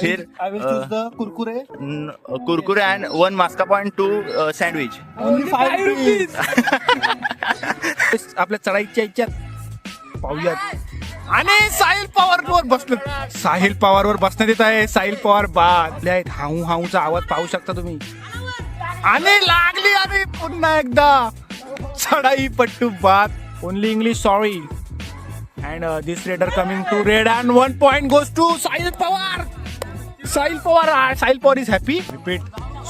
फिर I will choose the kurkure. Kurkure and one maska point two sandwich Only five rupees. आपल्या चढाईच्या इच्छात पाहूयात. आणि साहिल पवार वर बसलं. साहिल पवार वर बसण्यात येत आहे. साहिल पवार बाद आहेत. हाऊ हाऊचा आवाज पाहू शकता तुम्ही. आणि लागली आणि पुन्हा एकदा चढाई पट्टू बाद. Only English sorry and this raider coming to raid and one point goes to Sahil Pawar. Sahil Pawar Sahil Pawar is happy repeat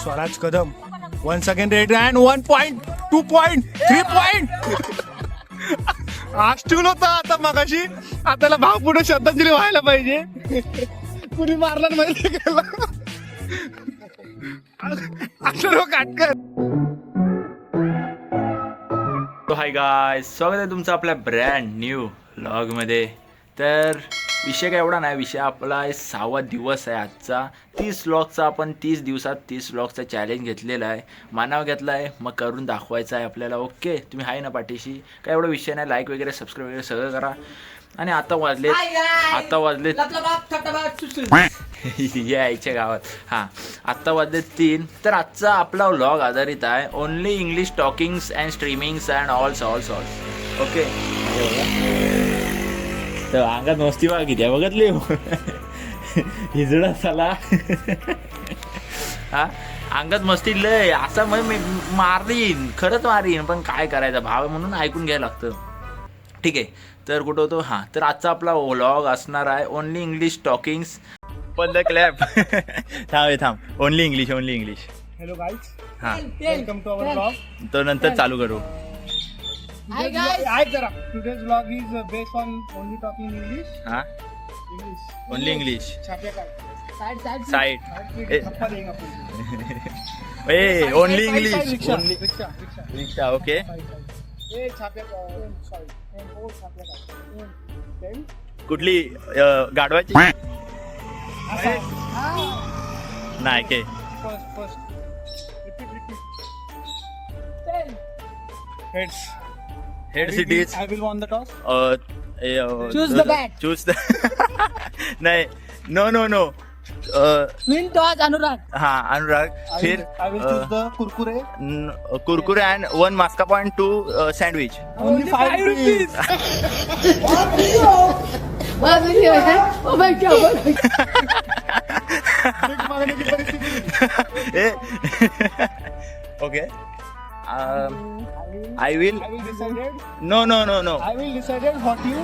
Swaraj Kadam once again raid and one point two point three point आज ठेवलं होतं आता मगाशी. आता त्याला भाव पुढे श्रद्धांजली व्हायला पाहिजे. कुणी मारला माहिती केलं काटकर तो हाय गाय स्वागत आहे तुमचं आपल्या ब्रँड न्यू मध्ये. तर विषय काय एवढा नाही. विषय आपला सहावा दिवस आहे आजचा. तीस व्लॉगचा आपण तीस दिवसात तीस व्लॉगचा चॅलेंज घेतलेला आहे. मानाव घेतला आहे मग करून दाखवायचं आहे आपल्याला. ओके तुम्ही आहे ना पाठीशी. काय एवढा विषय नाही लाईक वगैरे सबस्क्राईब वगैरे सगळं करा. आणि आता वाजले आता वाजले यायच्या गावात. हां. आत्ता वाजले तीन. तर आजचा आपला व्लॉग आधारित आहे. Only English talkings and streamings and alls alls alls okay. तर अंगात मस्ती बघा किती बघतली हिजडा साला हा? अंगात मस्ती लय. असा मग मी मारीन. खरंच मारीन पण काय करायचं? भाव म्हणून ऐकून घ्यायला लागतं. ठीक आहे. तर कुठं होतो? हां. तर आजचा आपला व्लॉग असणार आहे ओनली इंग्लिश टॉकिंग्स पण द क्लॅप. थांब थांब. Only English only English hello guys हां. वेलकम टू अवर ब्लॉग तो नंतर चालू करू. Hi guys. ऐक जरा today's blog is based on only talking English हां इंग्लिश ओनली इंग्लिश छापे काय Side, side. साईड एक थप्पा देंगे आपण ए only English rickshaw only rickshaw rickshaw rickshaw okay ए छापे सॉरी ओ छापे काय कुठली अ, गाढवाची नाही के first first repeat repeat heads head cities I will won the toss choose the bat choose the नाही no no no win toss Anurag हा अनुराग फिर Kurkure Kurkure and one maska point two sandwich only five rupees okay I will I will decided. No no no no I will decided what you.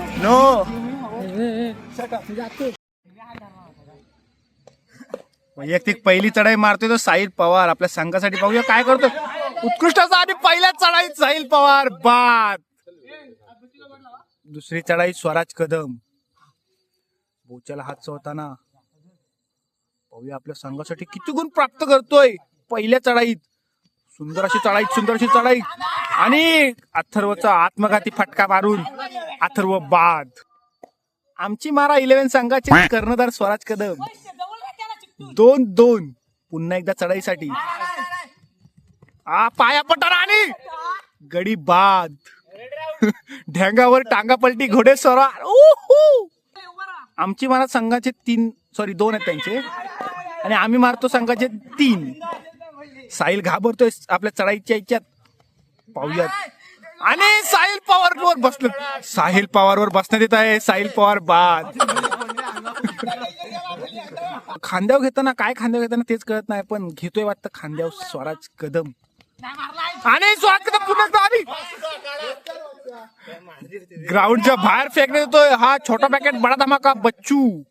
mean Shut up. वैयक्तिक पहिली चढाई मारतोय तो साहिल पवार. आपल्या संघासाठी पाहूया काय करतो. उत्कृष्टाचा आणि पहिल्या चढाईत साहिल पवार. बाद. दुसरी चढाई स्वराज कदम. बोच्याला हात चोळताना पाहूया आपल्या संघासाठी किती गुण प्राप्त करतोय. पहिल्या चढाईत. सुंदर अशी चढाई सुंदर अशी चढाई. आणि अथर्वचा आत्मघाती फटका मारून अथर्व बाद. आमची मारा इलेव्हन संघाचे कर्णधार स्वराज कदम. दोन दोन. पुन्हा एकदा चढाईसाठी. आ पाया पटार आणि गडी बाद. ढेंगावर टांगा पलटी घोडे सरा. आमची मारा संघाचे तीन सॉरी दोन आहेत त्यांचे. आणि आम्ही मारतो संघाचे तीन. साहिल घाबरतोय आपल्या चढाईच्या इच्छात पाहूयात. आणि साहिल पवार वर साहिल पवार वर बसण्यात येत आहे. साहिल पवार बाद. खांद्याव घेताना काय खांद्याव घेताना तेच कळत नाही पण घेतोय वाटतं खांद्याव स्वराज कदम. आणि स्वराज कदम पुन्हा एकदा ग्राउंडच्या बाहेर फेकण्यात येतोय. हा छोटा पॅकेट बडा धमाका. बच्चू.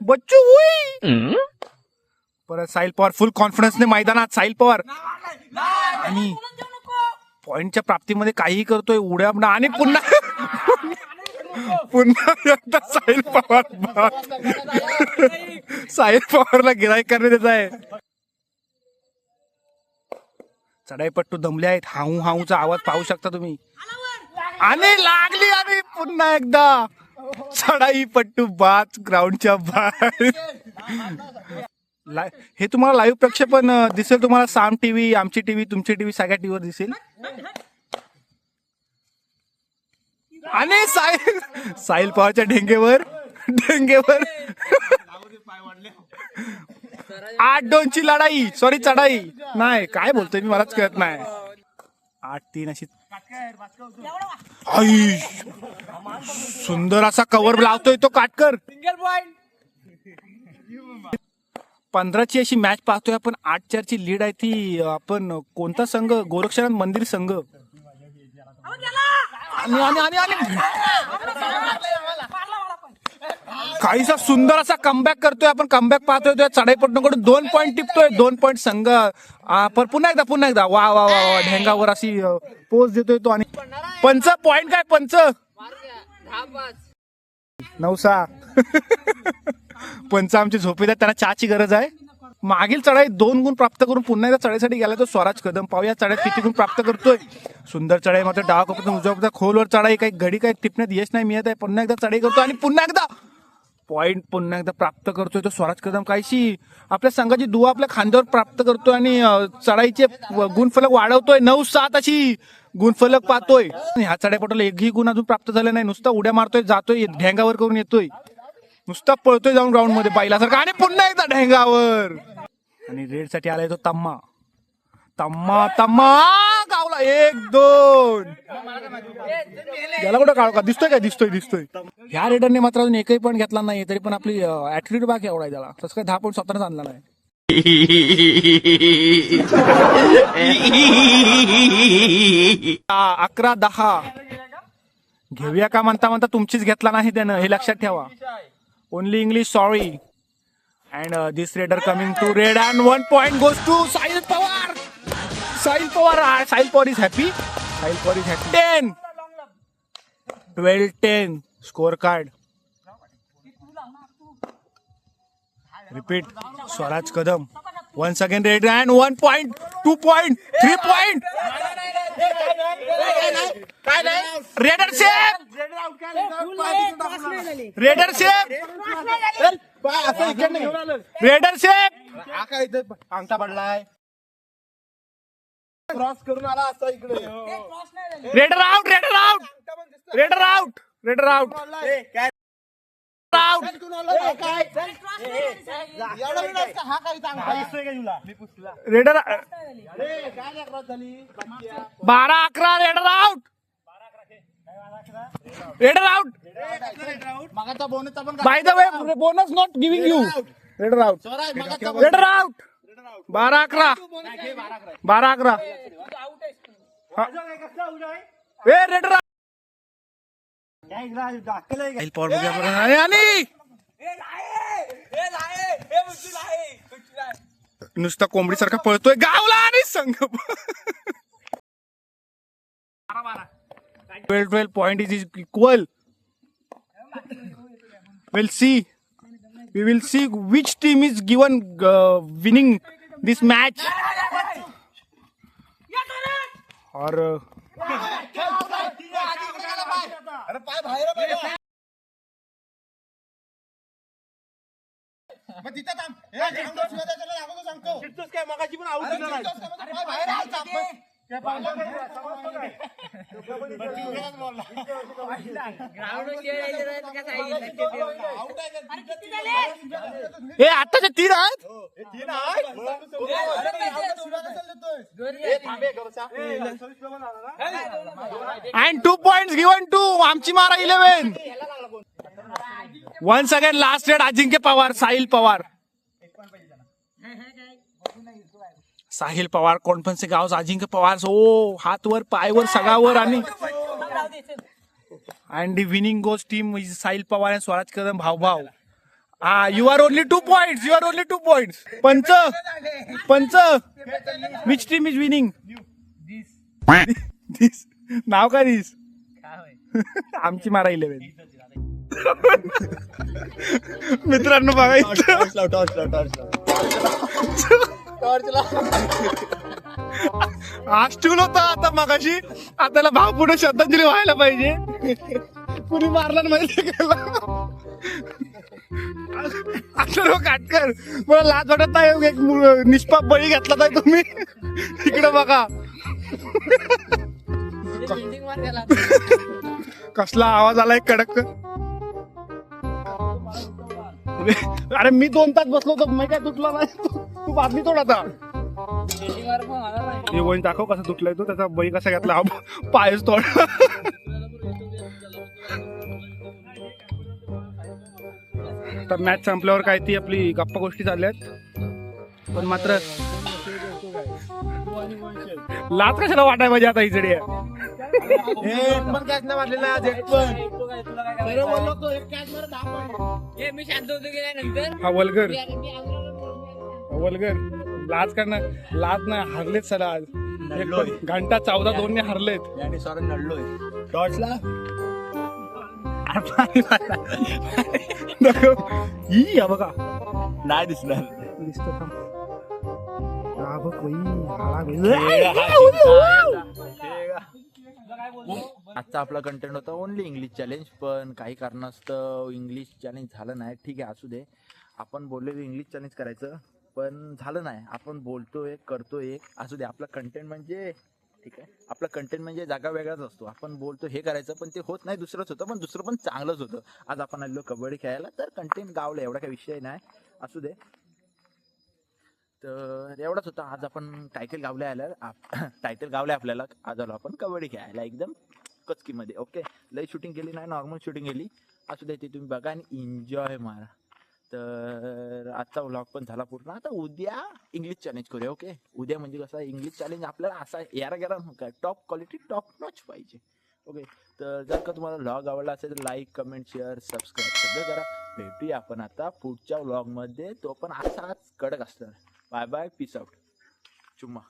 बच्चू परत साहिल पवार फुल कॉन्फिडन्सने मैदानात साहिल पवार. आणि पॉइंटच्या प्राप्तीमध्ये काहीही करतोय उड्या आणि पुन्हा पुन्हा एकदा साहिल पवार. साहिल पवारला गिराईक करण्यात येत आहे. चढाईपट्टू दमले आहेत. हाऊ हाऊचा आवाज पाहू शकता तुम्ही. आणि लागली आणि पुन्हा एकदा चढाई पट्टू बाद ग्राउंडच्या बाहेर. लाय हे तुम्हाला लाईव्ह प्रक्षेपण अं, दिसेल तुम्हाला साम टीव्ही आमची टीव्ही तुमची टीव्ही सगळ्या टीव्हीवर दिसेल. आणि साहिल साहिल पवारच्या ढेंगेवर डेंगेवर आठ दोनची लढाई सॉरी चढाई. नाही काय बोलतोय मी मलाच कळत नाही. आठ तीन अशी आई सुंदर असा कव्हर लावतोय तो काटकर. पंधराची अशी मॅच पाहतोय आपण. आठ चारची लीड आहे ती. आपण कोणता संघ? गोरक्षनाथ मंदिर संघ. आणि आणि आणि आणि. काहीसा सुंदर असा कमबॅक करतोय आपण. कमबॅक पाहतोय त्या दोन पॉईंट टिपतोय. दोन पॉईंट संघ. आ, पर पुन्हा एकदा पुन्हा एकदा. वा वा वा वा. ढेंगावर अशी पोच देतोय तो आणि पंच पॉईंट काय? पंच? नवसा पंच आमची झोपेत त्यांना चहाची गरज आहे. मागील चढाई दोन गुण प्राप्त करून पुन्हा एकदा चढाईसाठी गेला तो स्वराज कदम. पाहूया चढाईत किती गुण प्राप्त करतोय. सुंदर चढाई मात्र डाव कपडा उजव्या खोलवर चढाई काही घडी काही टिपण्यात यश नाही मिळत आहे. पुन्हा एकदा चढाई करतो आणि पुन्हा एकदा पॉइंट पुन्हा एकदा प्राप्त करतोय तो स्वराज कदम. काहीशी आपल्या संघाची दुवा आपल्या खांद्यावर प्राप्त करतोय आणि चढाईचे गुणफलक वाढवतोय. नऊ सात अशी गुणफलक पाहतोय. ह्या चढाईपटोला एकही गुण अजून प्राप्त झाला नाही. नुसता उड्या मारतोय जातोय ढेंगावर करून येतोय. नुसता पळतोय जाऊन ग्राउंडमध्ये बैलासारखा आणि पुन्हा एकदा ढेंगावर. आणि रेडसाठी आलाय तो तम्मा. तम्मा तम्मा! गावला एक दोन. याला कुठं काळ का दिसतोय काय? दिसतोय दिसतोय. ह्या रेडरने मात्र अजून एकही पण घेतला नाही तरी पण आपली ऍटिट्यूड बाकी एवढा त्याला. तसं काय दहा पॉईंट स्वतःच आणला नाही. अकरा दहा. घेऊया का म्हणता म्हणता तुमचीच घेतला नाही त्यानं हे लक्षात ठेवा. Only English sorry and this raider coming to raid and one point goes to Sahil Pawar Sahil Pawar Sahil Pawar is happy Sahil Pawar is happy ten twelve ten scorecard repeat Swaraj Kadam once again raid and one point two point three point raider say raider say raider से अंगठा पडलाय. Cross करून आला असा इकडे. Raider out raider out raider out raider out out हा काही चांगला raider काय क्रॉस झाली? बारा अकरा raider out raider out मागाचा by the way bonus not giving you raider out raider out बारा अकरा. बारा अकरा. हा. ए रेडर पॉवर बघूया बरं. आणि- आणि नुसता कोंबडी सारखा पळतोय गावला आणि संघ twelve twelve point is is equal we'll see we will see which team is given uh, winning this match or uh, अरे पाय बाहेर मग तिथं थांब. शिवाय लागतो सांगतो. काय? मगाची पण आऊट पाय बाहेर का? हे आताच्या तीन आहेत? हे तीन आहे? अरे, मी आऊट शिवाय कशाला देतोय? ए, थांब, ए, गवसा. And two point given to आमची मारा eleven once again last raid Ajinkya Pawar Sahil Pawar. Sahil Pawar conference गाव अजिंक्य पवार ओ हातवर पायवर सगावर आणि and the winning goes team is Sahil Pawar and Swaraj Kadam भाव भाव हा you are only two point you are only two point पंच पंच. Which team is winning this नाव काय दिस? आमची मारा इलेव्हन मित्रांनो बघा इथं. आज होता आता मगाशी. आताला भाव पुढे श्रद्धांजली व्हायला पाहिजे. कुणी मारला ना माहिती काटकर मला लाज वाटत नाही हो, एक निष्पाप बळी घेतला नाही तुम्ही. इकडे बघा. कसला आवाज आलाय कडक. अरे मी दोन तास बसलो होतो मी काय तुटला नाही. तू- बादली तोड आता. हे वही दाखव कसा तुटलाय तो त्याचा बळी कसा घेतला? पायच तोड. तर मॅच संपल्यावर काय ती आपली गप्पा गोष्टी चालल्यात. पण मात्र लाच कशाला वाटाय पाहिजे आता इकडे पण कॅच नाही point. हे मी शांत होतो गेल्यानंतर हा वलगर. वलगर लाज करणार लाज नाही हरलेत सर आज. घंटा चौदा दोन हरलेत. याने सॉरी नडलोय. ई, हा बघा. नाही दिसणार. दिसतं थांब. हा बघ बाई, हा बाई. आजचा आपला कंटेंट होता ओनली इंग्लिश चॅलेंज पण काही कारणास्तव इंग्लिश चॅलेंज झालं नाही. ठीक आहे असू दे. आपण बोललेलं इंग्लिश चॅलेंज करायचं. पण झालं नाही. आपण बोलतोय करतोय. असू दे आपला कंटेंट म्हणजे ठीक आहे. आपला कंटेंट म्हणजे जागा वेगळाच असतो. आपण बोलतो हे करायचं पण ते होत नाही दुसरंच होतं पण दुसरं पण चांगलंच होतं. आज आपण आलो कबड्डी खेळायला तर कंटेंट गावलं एवढा काही विषय नाही. असू दे. तर एवढंच होतं. आज आपण टायटल गावले आल्या टायटल गावले आपल्याला. आज आलो आपण कबड्डी खेळायला एकदम कचकीमध्ये. ओके लई शूटिंग केली नाही नॉर्मल शूटिंग केली. असू दे ते तुम्ही बघा आणि एन्जॉय मारा. तर आजचा व्लॉग पण झाला पूर्ण. आता उद्या इंग्लिश चॅलेंज करूया ओके उद्या म्हणजे कसं इंग्लिश चॅलेंज आपल्याला असा यार गेला काय टॉप क्वालिटी टॉप नॉच पाहिजे. ओके तर जर का तुम्हाला व्लॉग आवडला असेल तर लाईक कमेंट शेअर सबस्क्राईब सगळं करा. भेटूया आपण आता पुढच्या व्लॉगमध्ये तो पण असाच कडक असणार. बाय बाय पीस आउट चुम्मा.